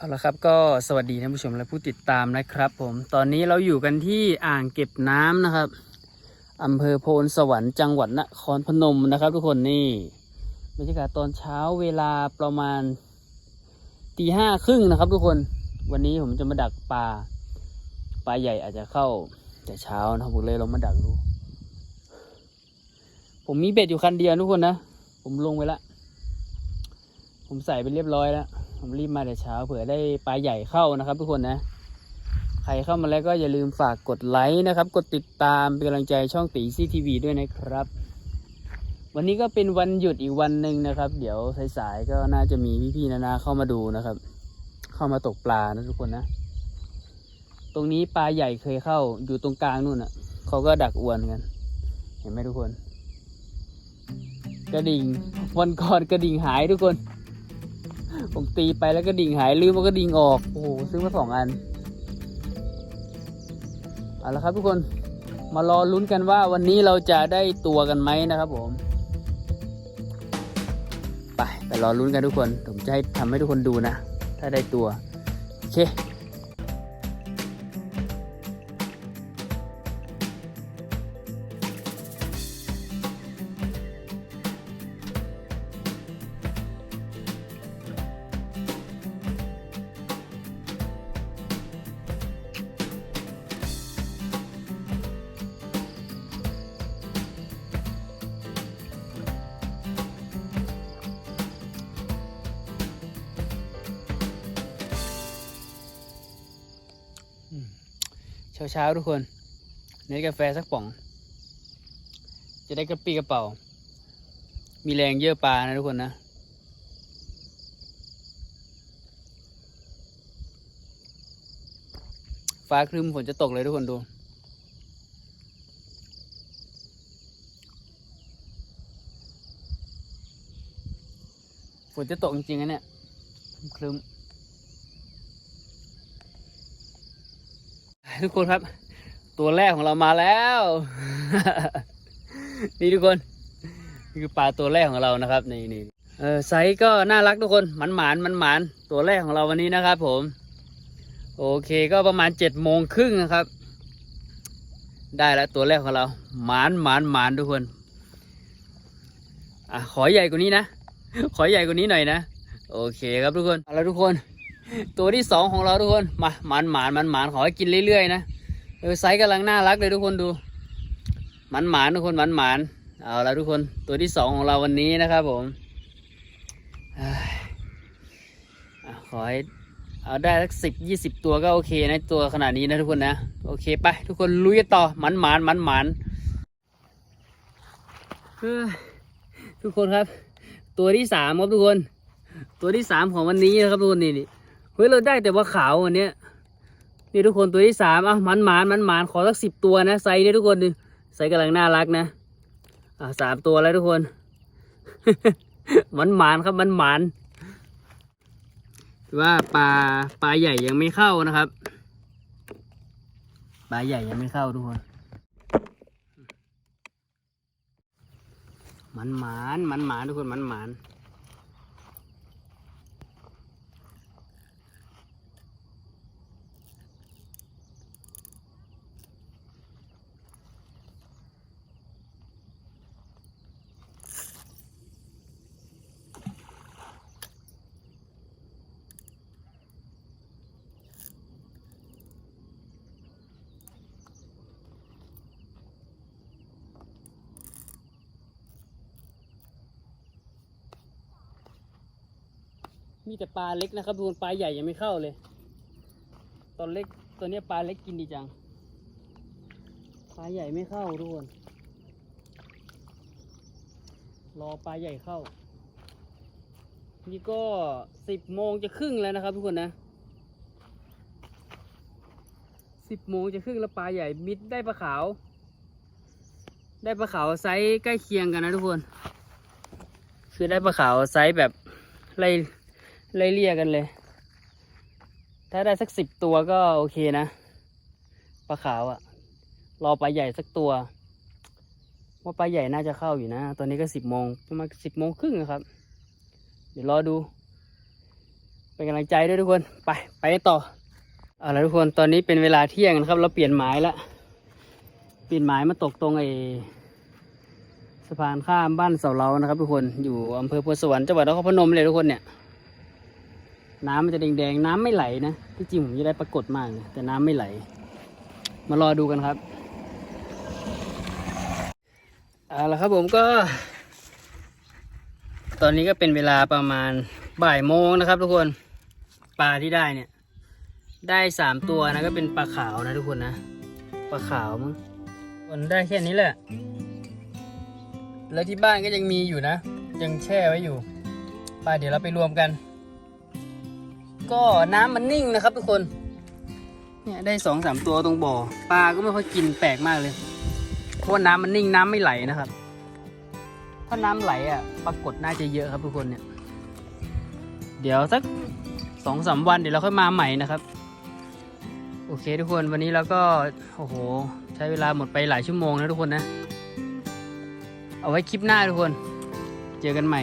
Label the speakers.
Speaker 1: เอาละครับก็สวัสดีท่านผู้ชมและผู้ติดตามนะครับ ผมตอนนี้เราอยู่กันที่อ่างเก็บน้ำนะครับอำเภอโพนสวรรค์จังหวัดนครพนมนะครับ ทุกคนนี่บรรยากาศตอนเช้าเวลาประมาณตีห้าครึ่งนะครับ ทุกคนวันนี้ผมจะมาดักปลาปลาใหญ่อาจจะเข้าแต่เช้านะครับผมเลยลงมาดักดู ผมมีเบ็ดอยู่คันเดียวทุกคนนะ ผมลงไปละผมใส่ไปเรียบร้อยแล้ว ผมรีบมาแต่เช้าเผื่อได้ปลาใหญ่เข้านะครับ ทุกคนนะ ใครเข้ามาแล้วก็อย่าลืมฝากกดไลค์นะครับ กดติดตามเป็นกำลังใจช่องตีซีทีวีด้วยนะครับ วันนี้ก็เป็นวันหยุดอีกวันหนึ่งนะครับ เดี๋ยวสายๆก็น่าจะมีพี่ๆนานาเข้ามาดูนะครับ เข้ามาตกปลานะทุกคนนะ ตรงนี้ปลาใหญ่เคยเข้าอยู่ตรงกลางนู่นอะเขาก็ดักอวนกัน เห็นไหมทุกคน กระดิ่งวันก่อนกระดิ่งหายทุกคน ผมตีไปแล้วก็ดิ่งหายลืมมันก็ดิ่งออก โอ้โหซื้อมาสองอัน เอาละครับทุกคนมารอลุ้นกันว่าวันนี้เราจะได้ตัวกันไหมนะครับผม ไปไปรอลุ้นกันทุกคน ผมจะให้ทำให้ทุกคนดูนะ ถ้าได้ตัว โอเค เช้าเช้าๆทุกคนเน้นกาแฟสักป่อง จะได้กระปี้กระเป๋า มีแรงเยอะปลานะทุกคนนะฟ้าครึ้มฝนจะตกเลยทุกคนดู ฝนจะตกจริงๆนะเนี่ยครึ้ม ทุกคนครับ ตัวแรกของเรามาแล้ว นี่ทุกคน นี่คือปลาตัวแรกของเรานะครับ นี่นี่เออไซส์ก็น่ารักทุกคนหมันหมานมันหมานตัวแรกของเราวันนี้นะครับ ผม โอเคก็ประมาณเจ็ดโมงครึ่งนะครับ ได้แล้วตัวแรกของเราหมานหมานหมานทุกคนอะขอใหญ่กว่านี้นะ ขอใหญ่กว่านี้หน่อยนะ โอเคครับทุกคน เอาละทุกคน ตัวที่สองของเราทุกคนมาหมานหมานหมันหมานขอให้กินเรื่อยๆนะเออไซส์กำลังน่ารักเลยทุกคนดูหมันหมานทุกคนหมันหมานเอาละทุกคนตัวที่สองของเราวันนี้นะครับผมขอให้เอาได้สักสิบยี่สิบตัวก็โอเคนะตัวขนาดนี้นะทุกคนนะ โอเคไปทุกคนลุยกันต่อหมันหมานหมันหมานทุกคนครับ ตัวที่สามครับทุกคน ตัวที่สามของวันนี้นะครับทุกคนนี่นี่ เฮ้ยเราได้แต่ว่าขาววันนี้นี่ทุกคนตัวที่สามอะมันหมานมันหมานขอสักสิบตัวนะไซส์เนี่ยทุกคนดิไซส์กำลังน่ารักนะอะสามตัวแล้วทุกคน มันหมานครับมันหมานว่าปลาปลาใหญ่ยังไม่เข้านะครับปลาใหญ่ยังไม่เข้าทุกคนมันหมานมันหมานทุกคนมันหมานมี มีแต่ปลาเล็กนะครับทุกคนปลาใหญ่ยังไม่เข้าเลย ตอนเล็กตัวนี้ปลาเล็กกินดีจัง ปลาใหญ่ไม่เข้าทุกคน รอปลาใหญ่เข้า นี่ก็สิบโมงจะครึ่งแล้วนะครับทุกคนนะสิบโมงจะครึ่งแล้วปลาใหญ่มิดได้ปลาขาว ได้ปลาขาวไซส์ใกล้เคียงกันนะทุกคน คือได้ปลาขาวไซส์แบบไล่ ไล่เลี่ยกันเลย ถ้าได้สักสิบตัวก็โอเคนะปลาขาวอะรอปลาใหญ่สักตัว ว่าปลาใหญ่น่าจะเข้าอยู่นะ ตอนนี้ก็สิบโมงประมาณสิบโมงครึ่งอะครับ เดี๋ยวรอดู เป็นกำลังใจด้วยทุกคน ไป ไปต่อ เอาละทุกคน ตอนนี้เป็นเวลาเที่ยงนะครับ เราเปลี่ยนหมายแล้วเปลี่ยนหมายมาตกตรงไอ้สะพานข้ามบ้านเสาเรานะครับ ทุกคน อยู่อำเภอโพสวรรค์จังหวัดนครพนมเลยทุกคนเนี่ย น้ำมันจะแดงๆ น้ำไม่ไหลนะ ที่จริงผมจะได้ปรากฏมากเลยแต่น้ำไม่ไหล มารอดูกันครับเอาละครับผมก็ ตอนนี้ก็เป็นเวลาประมาณบ่ายโมงนะครับ ทุกคนปลาที่ได้เนี่ย ได้สามตัวนะก็เป็นปลาขาวนะทุกคนนะปลาขาวมั้งคนได้แค่นี้แหละ แล้วที่บ้านก็ยังมีอยู่นะ ยังแช่ไว้อยู่ปลาเดี๋ยวเราไปรวมกัน ก็น้ำมันนิ่งนะครับทุกคน เนี่ยได้สองสามตัวตรงบ่อ ปลาก็ไม่ค่อยกินแปลกมากเลย เพราะน้ำมันนิ่งน้ำไม่ไหลนะครับ ถ้าน้ำไหลอะ ปรากฏน่าจะเยอะครับทุกคนเนี่ย เดี๋ยวสักสองสามวันเดี๋ยวเราค่อยมาใหม่นะครับ โอเคทุกคนวันนี้เราก็โอ้โห ใช้เวลาหมดไปหลายชั่วโมงนะทุกคนนะ เอาไว้คลิปหน้าทุกคน เจอกันใหม่